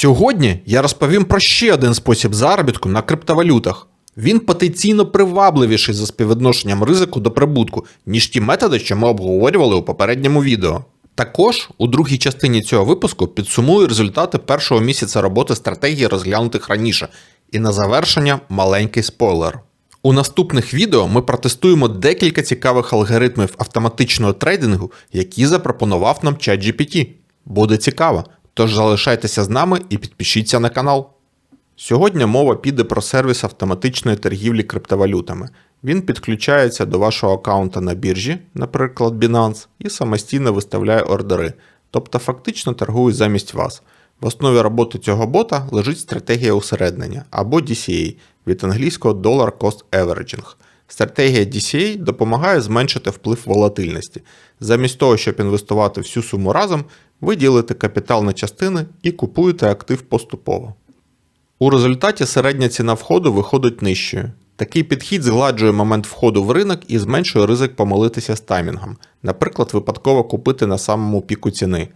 Сьогодні я розповім про ще один спосіб заробітку на криптовалютах. Він потенційно привабливіший за співвідношенням ризику до прибутку, ніж ті методи, що ми обговорювали у попередньому відео. Також у другій частині цього випуску підсумую результати першого місяця роботи стратегії, розглянутих раніше, і на завершення маленький спойлер. У наступних відео ми протестуємо декілька цікавих алгоритмів автоматичного трейдингу, які запропонував нам ChatGPT. Буде цікаво, тож залишайтеся з нами і підпишіться на канал. Сьогодні мова піде про сервіс автоматичної торгівлі криптовалютами. Він підключається до вашого аккаунта на біржі, наприклад Binance, і самостійно виставляє ордери, тобто фактично торгує замість вас. В основі роботи цього бота лежить стратегія усереднення або DCA від англійського Dollar Cost Averaging. Стратегія DCA допомагає зменшити вплив волатильності. Замість того, щоб інвестувати всю суму разом, ви ділите капітал на частини і купуєте актив поступово. У результаті середня ціна входу виходить нижчою. Такий підхід згладжує момент входу в ринок і зменшує ризик помилитися з таймінгом, наприклад, випадково купити на самому піку ціни.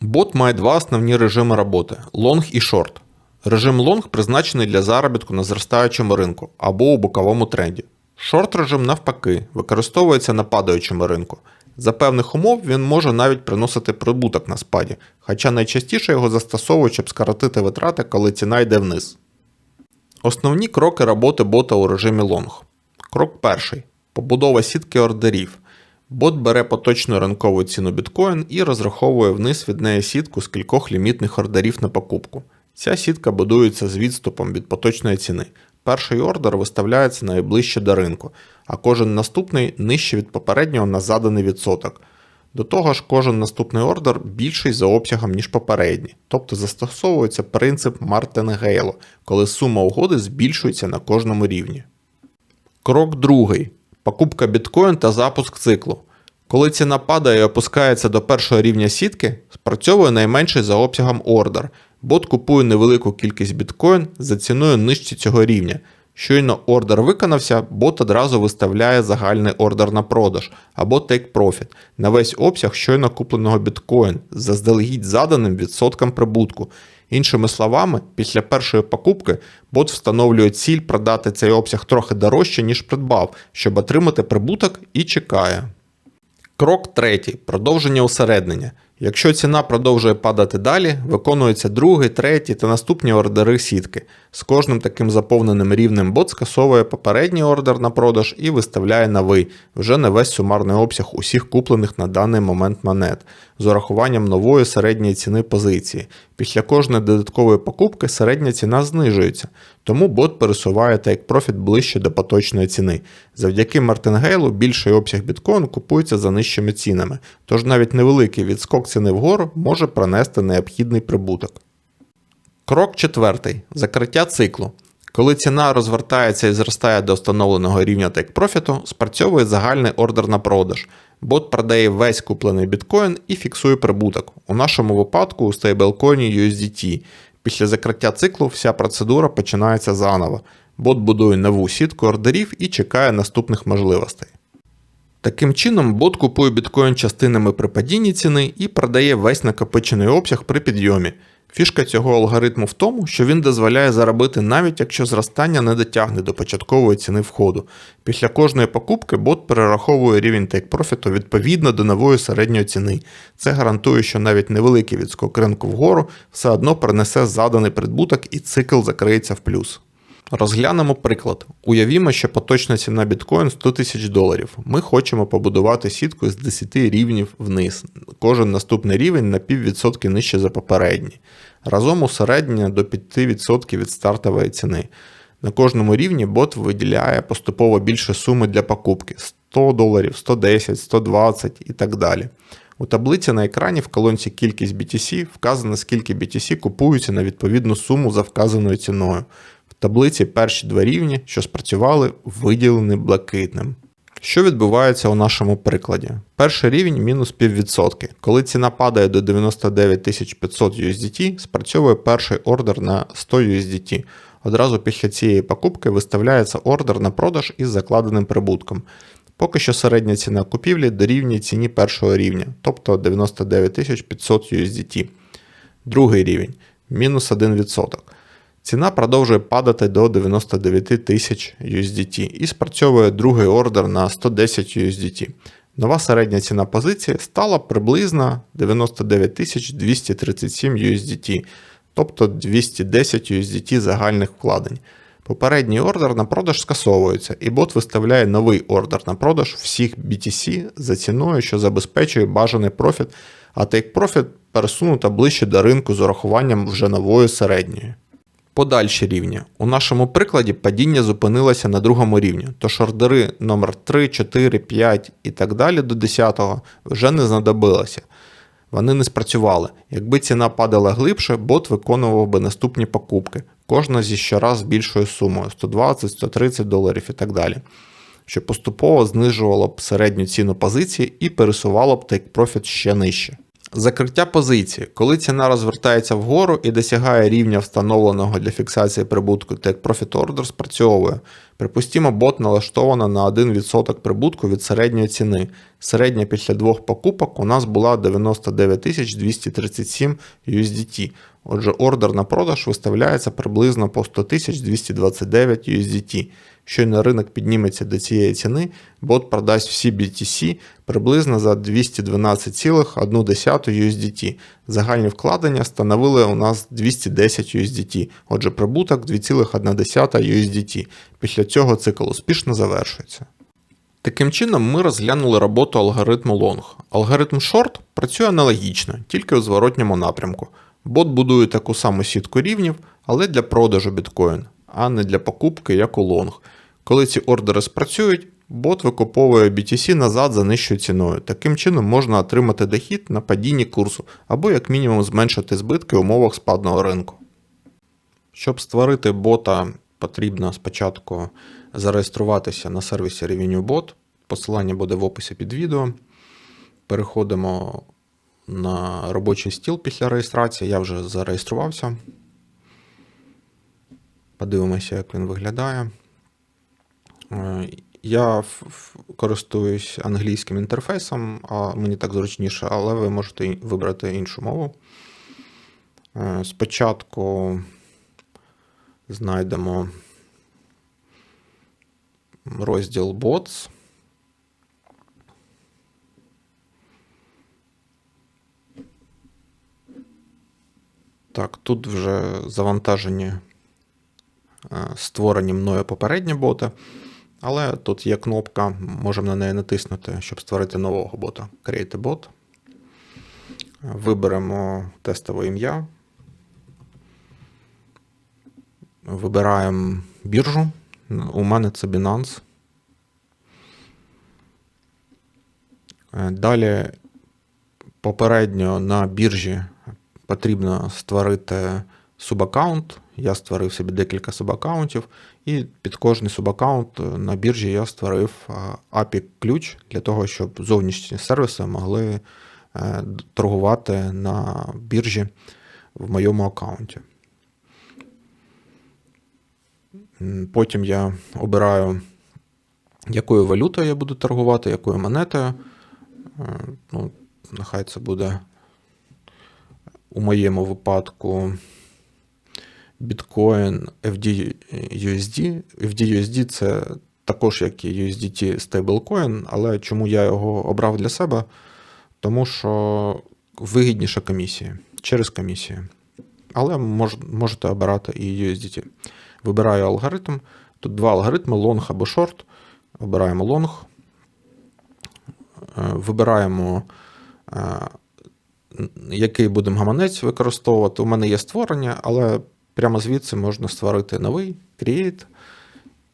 Бот має два основні режими роботи лонг і шорт. Режим лонг призначений для заробітку на зростаючому ринку або у боковому тренді. Шорт режим, навпаки, використовується на падаючому ринку. За певних умов він може навіть приносити прибуток на спаді, хоча найчастіше його застосовують, щоб скоротити витрати, коли ціна йде вниз. Основні кроки роботи бота у режимі лонг. Крок перший. Побудова сітки ордерів. Бот бере поточну ринкову ціну біткоін і розраховує вниз від неї сітку з кількох лімітних ордерів на покупку. Ця сітка будується з відступом від поточної ціни. Перший ордер виставляється найближче до ринку, а кожен наступний нижче від попереднього на заданий відсоток. До того ж, кожен наступний ордер більший за обсягом, ніж попередній, тобто застосовується принцип Мартенгейло, коли сума угоди збільшується на кожному рівні. Крок другий. Покупка біткоін та запуск циклу. Коли ціна падає і опускається до першого рівня сітки, спрацьовує найменший за обсягом ордер. Бот купує невелику кількість біткоін за ціною нижче цього рівня. Щойно ордер виконався, бот одразу виставляє загальний ордер на продаж або take profit на весь обсяг щойно купленого біткоін заздалегідь заданим відсотком прибутку. Іншими словами, після першої покупки бот встановлює ціль продати цей обсяг трохи дорожче, ніж придбав, щоб отримати прибуток і чекає. Крок третій. Продовження усереднення. Якщо ціна продовжує падати далі, виконується другий, третій та наступні ордери сітки. З кожним таким заповненим рівнем бот скасовує попередній ордер на продаж і виставляє новий, вже не весь сумарний обсяг усіх куплених на даний момент монет, з урахуванням нової середньої ціни позиції. Після кожної додаткової покупки середня ціна знижується, тому бот пересуває take profit ближче до поточної ціни. Завдяки Мартингейлу більший обсяг біткоін купується за нижчими цінами, тож навіть невеликий відскок ціни вгору може принести необхідний прибуток. Крок четвертий. Закриття циклу. Коли ціна розвертається і зростає до встановленого рівня take-профіту, спрацьовує загальний ордер на продаж. Бот продає весь куплений біткоін і фіксує прибуток. У нашому випадку у стейблкоїні USDT. Після закриття циклу вся процедура починається заново. Бот будує нову сітку ордерів і чекає наступних можливостей. Таким чином, бот купує біткоін частинами при падінні ціни і продає весь накопичений обсяг при підйомі. Фішка цього алгоритму в тому, що він дозволяє заробити навіть якщо зростання не дотягне до початкової ціни входу. Після кожної покупки бот перераховує рівень тейк-профіту відповідно до нової середньої ціни. Це гарантує, що навіть невеликий відскок ринку вгору все одно принесе заданий прибуток і цикл закриється в плюс. Розглянемо приклад. Уявімо, що поточна ціна біткоін 100 тисяч доларів. Ми хочемо побудувати сітку з 10 рівнів вниз. Кожен наступний рівень на піввідсотки нижче за попередній. Разом усереднення до 5% від стартової ціни. На кожному рівні бот виділяє поступово більше суми для покупки 100 доларів, 110, 120 і так далі. У таблиці на екрані в колонці кількість BTC вказано, скільки BTC купуються на відповідну суму за вказаною ціною. Таблиці перші два рівні, що спрацювали, виділені блакитним. Що відбувається у нашому прикладі? Перший рівень мінус піввідсотки. Коли ціна падає до 99 500 USDT, спрацьовує перший ордер на 100 USDT. Одразу після цієї покупки виставляється ордер на продаж із закладеним прибутком. Поки що середня ціна купівлі дорівнює ціні першого рівня, тобто 99 500 USDT. Другий рівень. мінус 1%. Ціна продовжує падати до 99 тисяч USDT і спрацьовує другий ордер на 110 USDT. Нова середня ціна позиції стала приблизно 99 237 USDT, тобто 210 USDT загальних вкладень. Попередній ордер на продаж скасовується, і бот виставляє новий ордер на продаж всіх BTC за ціною, що забезпечує бажаний профіт, а take profit пересунута ближче до ринку з урахуванням вже нової середньої. Подальші рівні. У нашому прикладі падіння зупинилося на другому рівні, тож ордери номер 3, 4, 5 і так далі до 10 вже не знадобилося. Вони не спрацювали. Якби ціна падала глибше, бот виконував би наступні покупки, кожна зі щораз більшою сумою 120, 130 доларів і так далі, що поступово знижувало б середню ціну позиції і пересувало б profit ще нижче. Закриття позиції. Коли ціна розвертається вгору і досягає рівня встановленого для фіксації прибутку Take Profit Order спрацьовує. Припустімо, бот налаштовано на 1% прибутку від середньої ціни. Середня після двох покупок у нас була 99 237 USDT. Отже, ордер на продаж виставляється приблизно по 100 229 USDT. Щойно ринок підніметься до цієї ціни, бот продасть всі BTC приблизно за 212,1 USDT. Загальні вкладення становили у нас 210 USDT, отже, прибуток 2,1 USDT. Після цього цикл успішно завершується. Таким чином, ми розглянули роботу алгоритму Long. Алгоритм Short працює аналогічно, тільки у зворотньому напрямку. Бот будує таку саму сітку рівнів, але для продажу біткоін, а не для покупки, як у Long. Коли ці ордери спрацюють, бот викуповує BTC назад за нижчою ціною. Таким чином можна отримати дохід на падінні курсу або як мінімум зменшити збитки в умовах спадного ринку. Щоб створити бота, потрібно спочатку зареєструватися на сервісі RevenueBot. Посилання буде в описі під відео. Переходимо на робочий стіл після реєстрації. Я вже зареєструвався. Подивимося, як він виглядає. Е, я користуюсь англійським інтерфейсом, а мені так зручніше, але ви можете вибрати іншу мову. Е, спочатку знайдемо розділ Bots. Так, тут вже завантажені е, створені мною попередні боти. Але тут є кнопка, можемо на неї натиснути, щоб створити нового бота. Create a bot. Виберемо тестове ім'я. Вибираємо біржу. У мене це Binance. Далі попередньо на біржі потрібно створити субаккаунт. Я створив собі декілька субаккаунтів, і під кожний субаккаунт на біржі я створив API-ключ для того, щоб зовнішні сервіси могли е, торгувати на біржі в моєму аккаунті. Потім я обираю, якою валютою я буду торгувати, якою монетою. Е, ну, Нехай це буде у моєму випадку Bitcoin FDUSD. FDUSD це також як і USDT стейблкоін, але чому я його обрав для себе? Тому що вигідніша комісія через комісію. Але мож, можете обирати і USDT. Вибираю алгоритм. Тут два алгоритми: long або short. Обираємо long. Е, вибираємо, е, який будемо гаманець використовувати. У мене є створення, але прямо звідси можна створити новий create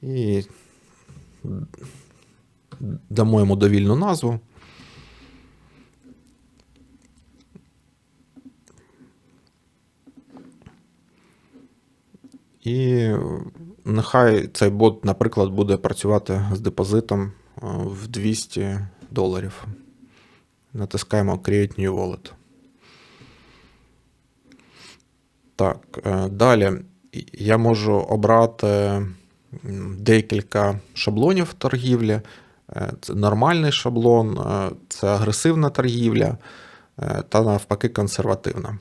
і дамо йому довільну назву. І нехай цей бот, наприклад, буде працювати з депозитом е, в 200 доларів. Натискаємо Create New Wallet. Так, е, далі я можу обрати декілька шаблонів торгівлі. Е, це нормальний шаблон, це агресивна торгівля та навпаки консервативна.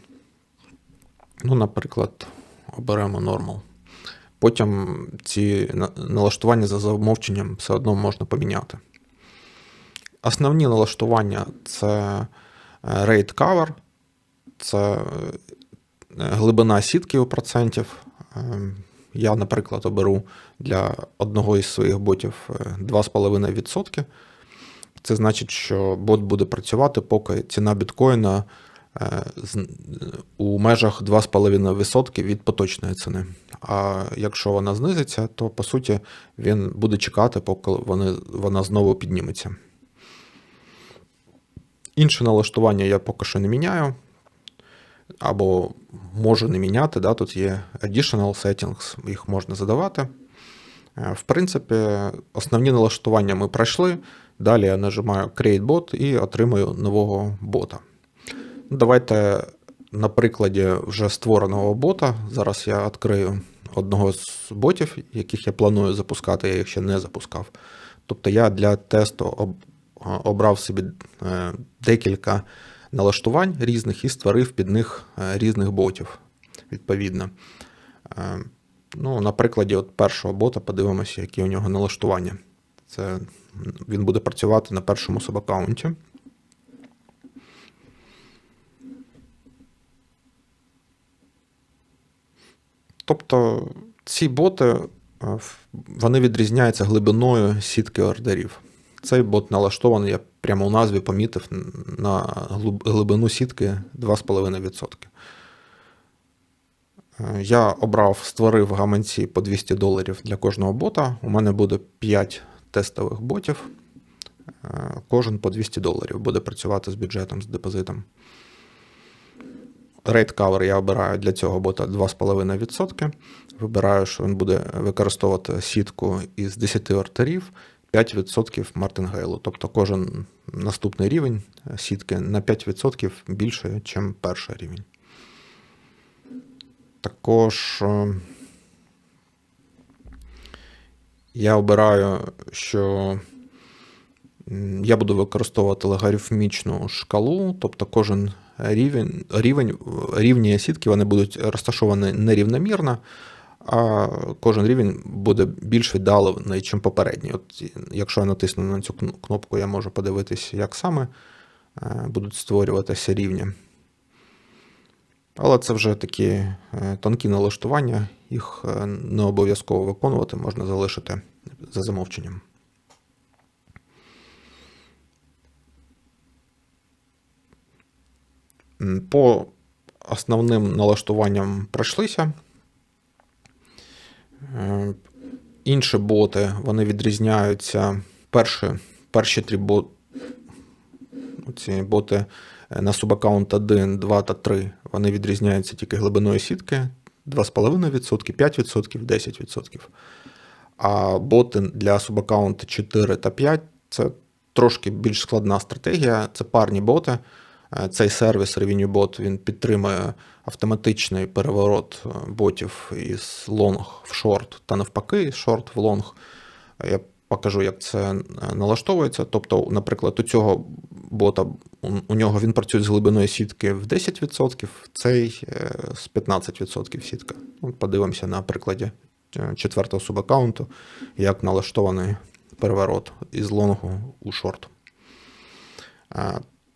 Ну, наприклад, оберемо нормал. Потім ці налаштування за замовченням все одно можна поміняти. Основні налаштування це е, rate cover, це е, глибина сітки у процентів. Е, Я, наприклад, оберу для одного із своїх ботів е, 2,5%. Це значить, що бот буде працювати, поки ціна біткоїна е, у межах 2,5% від поточної ціни. А якщо вона знизиться, то по суті він буде чекати, поки вони, вона знову підніметься. Інше налаштування я поки що не міняю. Або можу не міняти. Да? Тут є additional settings, їх можна задавати. Е, В принципі, основні налаштування ми пройшли. Далі я нажимаю Create Bot і отримую нового бота. Ну, Давайте на прикладі вже створеного бота. Зараз я відкрию одного з ботів, яких я планую запускати, я їх ще не запускав. Тобто я для тесту об- обрав собі е, декілька налаштувань різних і створив під них е, різних ботів, відповідно. Е, Ну, на прикладі от першого бота подивимося, які у нього налаштування. Це він буде працювати на першому сабаккаунті. Тобто ці боти е, вони відрізняються глибиною сітки ордерів. Цей бот налаштований, я прямо у назві помітив на глибину сітки 2,5%. Е, Я обрав, створив гаманці по 200 доларів для кожного бота. У мене буде 5 тестових ботів. Е, Кожен по 200 доларів буде працювати з бюджетом, з депозитом. Rate cover я обираю для цього бота 2,5%. Вибираю, що він буде використовувати сітку із 10 ортерів, 5% мартингейлу. Тобто кожен наступний рівень сітки на 5% більше, ніж перший рівень. Також е, я обираю, що я буду використовувати логарифмічну шкалу, тобто кожен рівень, рівень, рівні сітки вони будуть розташовані нерівномірно, а кожен рівень буде більш віддалений, ніж попередній. От, якщо я натисну на цю кнопку, я можу подивитися, як саме е, будуть створюватися рівні. Але це вже такі е, тонкі налаштування, їх е, не обов'язково виконувати, можна залишити за замовченням. По основним налаштуванням пройшлися. Е, Інші боти вони відрізняються. Перші, перші три боти, ці боти е, на субаккаунт 1, 2 та 3 вони відрізняються тільки глибиною сітки 2,5%, 5%, 10%. А боти для субаккаунту 4 та 5 це трошки більш складна стратегія. Це парні боти. Е, Цей сервіс RevenueBot він підтримує автоматичний переворот е, ботів із лонг в шорт та навпаки, шорт в лонг. Я покажу, як це е, налаштовується. Тобто, наприклад, у цього бота у, нього він працює з глибиною сітки в 10%, цей з 15% сітка. Ну, Подивимося на прикладі четвертого субаккаунту, як налаштований переворот із лонгу у шорт.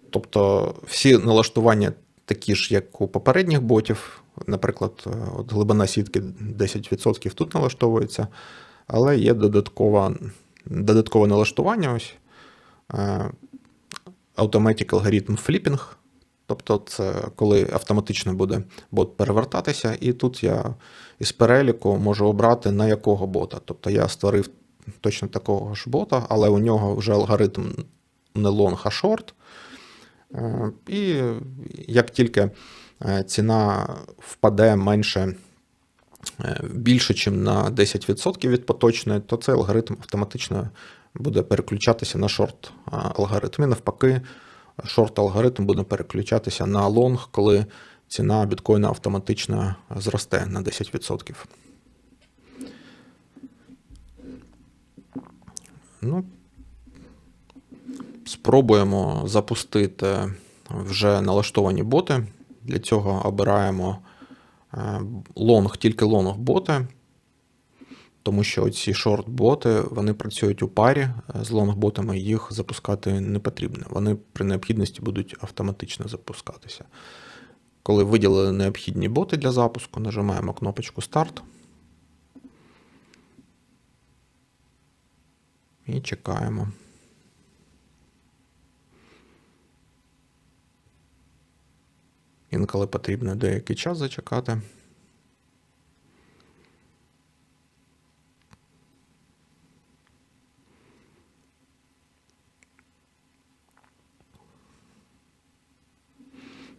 Тобто всі налаштування такі ж, як у попередніх ботів. Наприклад, е, от глибина сітки 10% тут налаштовується, але є додаткова, додаткове налаштування. Ось е, Automatic Algorithm Flipping. Тобто, це коли автоматично буде бот перевертатися, і тут я із переліку можу обрати на якого бота. Тобто я створив точно такого ж бота, але у нього вже алгоритм не long, а short. Е, І як тільки е, ціна впаде менше е, більше, ніж на 10% від поточної, то цей алгоритм автоматично буде переключатися на шорт алгоритм. І навпаки, шорт алгоритм буде переключатися на лонг, коли ціна біткоїна автоматично зросте на 10%. Ну, спробуємо запустити вже налаштовані боти. Для цього обираємо Е, Лонг, тільки лонг боти, тому що ці шорт-боти вони працюють у парі е, з лонг-ботами, їх запускати не потрібно. Вони при необхідності будуть автоматично запускатися. Коли виділили необхідні боти для запуску, нажимаємо кнопочку Старт. І чекаємо. Інколи потрібно деякий час зачекати.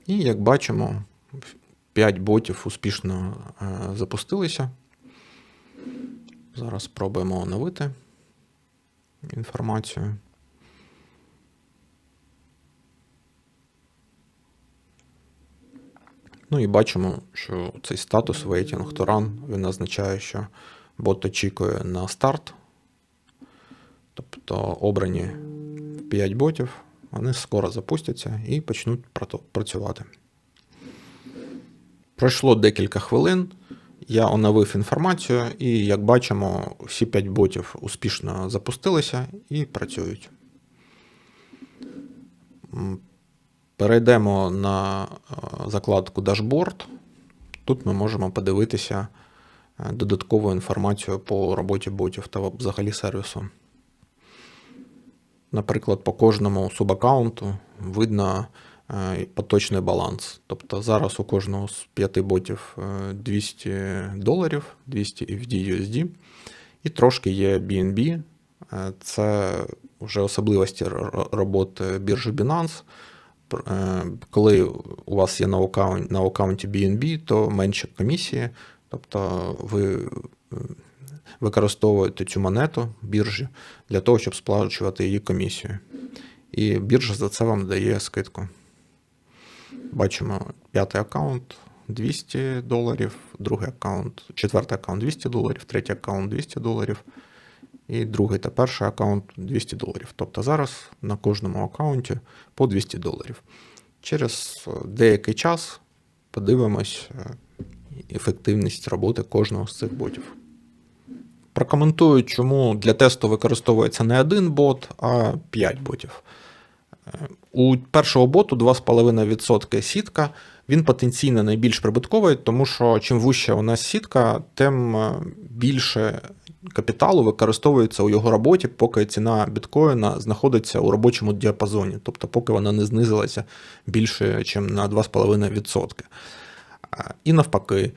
І як бачимо, 5 ботів успішно е, запустилися. Зараз спробуємо оновити інформацію. Ну і бачимо, що цей статус Waiting to Run він означає, що бот очікує на старт. Тобто обрані 5 ботів, вони скоро запустяться і почнуть працювати. Пройшло декілька хвилин. Я оновив інформацію, і як бачимо, всі 5 ботів успішно запустилися і працюють. Перейдемо на е, закладку Дашборд. Тут ми можемо подивитися е, додаткову інформацію по роботі ботів та взагалі сервісу. Наприклад, по кожному субаккаунту видно е, поточний баланс. Тобто зараз у кожного з п'яти ботів е, 200 доларів, 200 FD USD, і трошки є BNB. Це вже особливості роботи біржі Binance. Е, Коли у вас є на аккаунті, на аккаунті BNB, то менше комісії. Тобто ви е, використовуєте цю монету біржі для того, щоб сплачувати її комісію. І біржа за це вам дає скидку. Бачимо п'ятий аккаунт 200 доларів, другий аккаунт, четвертий аккаунт 200 доларів, третій аккаунт 200 доларів, і другий та перший аккаунт 200 доларів. Тобто зараз на кожному аккаунті по 200 доларів. Через е, деякий час подивимось е, ефективність роботи кожного з цих ботів. Прокоментую, чому для тесту використовується не один бот, а 5 ботів. Е, У першого боту 2,5% сітка. Він потенційно найбільш прибутковий, тому що чим вища у нас сітка, тим е, більше капіталу використовується у його роботі, поки ціна біткоїна знаходиться у робочому діапазоні, тобто поки вона не знизилася більше, ніж на 2,5%. І навпаки,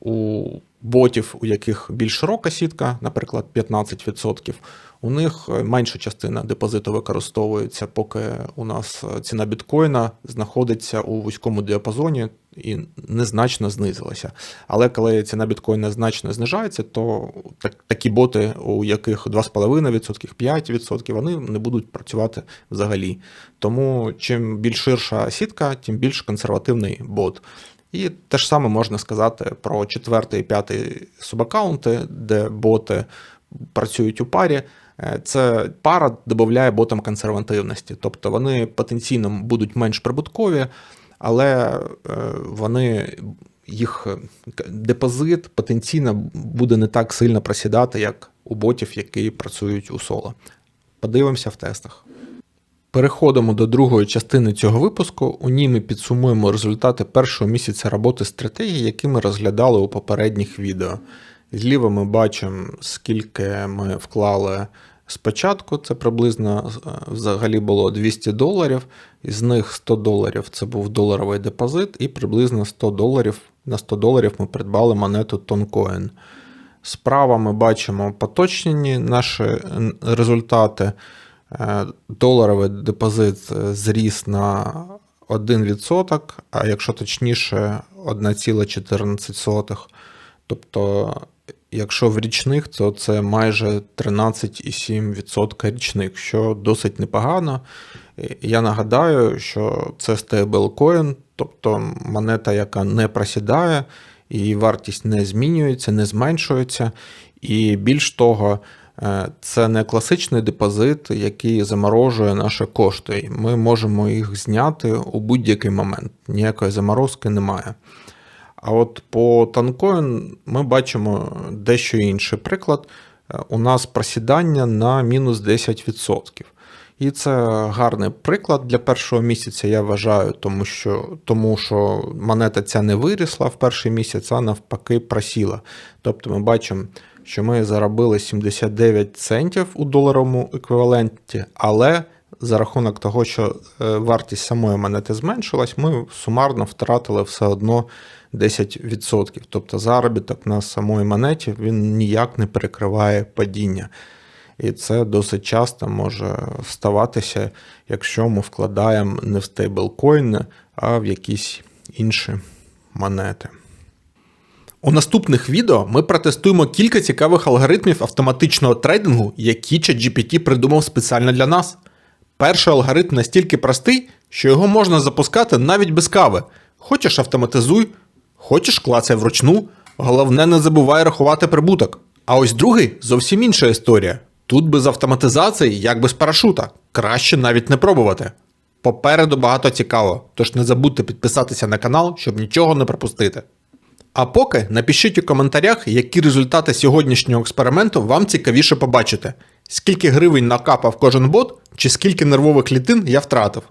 у ботів, у яких більш широка сітка, наприклад, 15%, у них менша частина депозиту використовується, поки у нас ціна біткоїна знаходиться у вузькому діапазоні і незначно знизилася. Але коли ціна біткоїна значно знижається, то так, такі боти, у яких 2,5%, 5%, вони не будуть працювати взагалі. Тому чим більш ширша сітка, тим більш консервативний бот. І те ж саме можна сказати про четвертий і п'ятий субаккаунти, де боти працюють у парі. Е, Це пара додає ботам консервативності, тобто вони потенційно будуть менш прибуткові, але е, вони їх депозит потенційно буде не так сильно просідати, як у ботів, які працюють у соло. Подивимося в тестах. Переходимо до другої частини цього випуску. У ній ми підсумуємо результати першого місяця роботи стратегії, які ми розглядали у попередніх відео. Зліва ми бачимо, скільки ми вклали спочатку, це приблизно е, взагалі було 200 доларів, із них 100 доларів це був доларовий депозит, і приблизно 100 доларів на 100 доларів ми придбали монету Toncoin. Справа ми бачимо поточні наші результати. Е, Доларовий депозит е, зріс на 1%, а якщо точніше, 1,14. Тобто, якщо в річних, то це майже 13,7% річних, що досить непогано. Е, Я нагадаю, що це стейблкоін, тобто монета, яка не просідає, її вартість не змінюється, не зменшується. І більш того, це не класичний депозит, який заморожує наші кошти. Ми можемо їх зняти у будь-який момент. Ніякої заморозки немає. А от по танкоін ми бачимо дещо інший приклад. Е, У нас просідання на мінус 10%. І це гарний приклад для першого місяця, я вважаю, тому що, тому що монета ця не вирісла в перший місяць, а навпаки просіла. Тобто ми бачимо, що ми заробили 79 центів у доларовому еквіваленті, але за рахунок того, що е, вартість самої монети зменшилась, ми сумарно втратили все одно 10%. Тобто заробіток на самої монеті він ніяк не перекриває падіння. І це досить часто може ставатися, якщо ми вкладаємо не в стейблкоїни, а в якісь інші монети. У наступних відео ми протестуємо кілька цікавих алгоритмів автоматичного трейдингу, які ChatGPT придумав спеціально для нас. Перший алгоритм настільки простий, що його можна запускати навіть без кави. Хочеш автоматизуй, хочеш клацай вручну, головне не забувай рахувати прибуток. А ось другий зовсім інша історія. Тут без автоматизації, як без парашута. Краще навіть не пробувати. Попереду багато цікавого, тож не забудьте підписатися на канал, щоб нічого не пропустити. А поки напишіть у коментарях, які результати сьогоднішнього експерименту вам цікавіше побачити. Скільки гривень накапав кожен бот, чи скільки нервових клітин я втратив.